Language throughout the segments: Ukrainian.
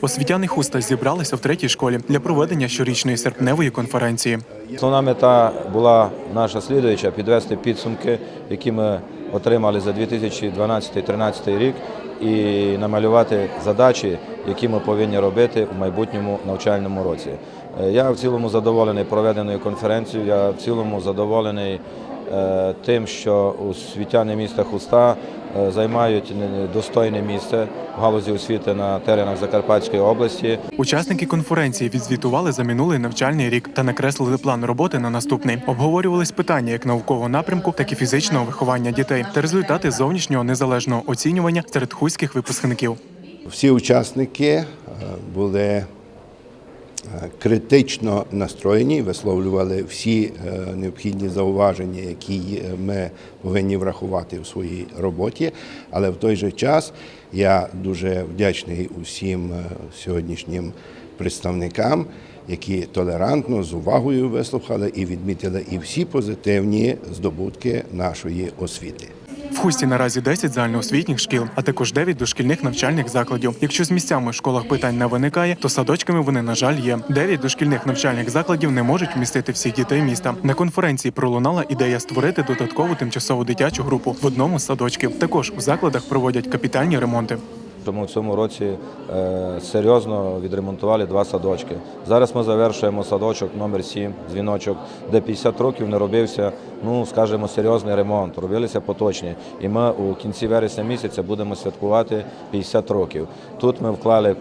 Освітяни хуста зібралися в третій школі для проведення щорічної серпневої конференції. Основна мета була наша слідуюча підвести підсумки, які ми отримали за 2012-2013 рік, і намалювати задачі, які ми повинні робити в майбутньому навчальному році. Е, Я в цілому задоволений проведеною конференцією. Я в цілому задоволений е, тим, що освітяни міста Хуста займають е, достойне місце в галузі освіти на теренах Закарпатської області. Учасники конференції відзвітували за минулий навчальний рік та накреслили план роботи на наступний. Обговорювались питання як наукового напрямку, так і фізичного виховання дітей та результати зовнішнього незалежного оцінювання серед хуських випускників. Всі учасники е, були критично настроєні, висловлювали всі е, необхідні зауваження, які е, ми повинні врахувати в своїй роботі. Але в той же час я дуже вдячний усім е, сьогоднішнім представникам, які толерантно з увагою вислухали і відмітили і всі позитивні здобутки нашої освіти. В хусті наразі 10 загальноосвітніх шкіл, а також 9 дошкільних навчальних закладів. Якщо з місцями в школах питань не виникає, то садочками вони, на жаль, є. 9 дошкільних навчальних закладів не можуть вмістити всіх дітей міста. На конференції пролунала ідея створити додаткову тимчасову дитячу групу в одному з садочків. Також у закладах проводять капітальні ремонти. Тому в цьому році е, серйозно відремонтували два садочки. Зараз ми завершуємо садочок номер 7 дзвіночок, де 50 років не робився, ну скажімо, серйозний ремонт. Робилися поточні. І ми у кінці вересня місяця будемо святкувати 50 років. Тут ми вклали е,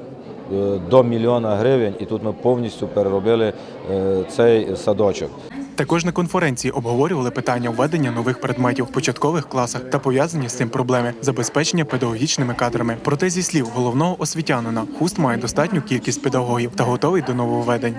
до мільйона гривень, і тут ми повністю переробили е, цей садочок. Також на конференції обговорювали питання введення нових предметів в початкових класах та пов'язані з цим проблеми забезпечення педагогічними кадрами. Проте, зі слів головного освітянина, хуст має достатню кількість педагогів та готовий до нововведень.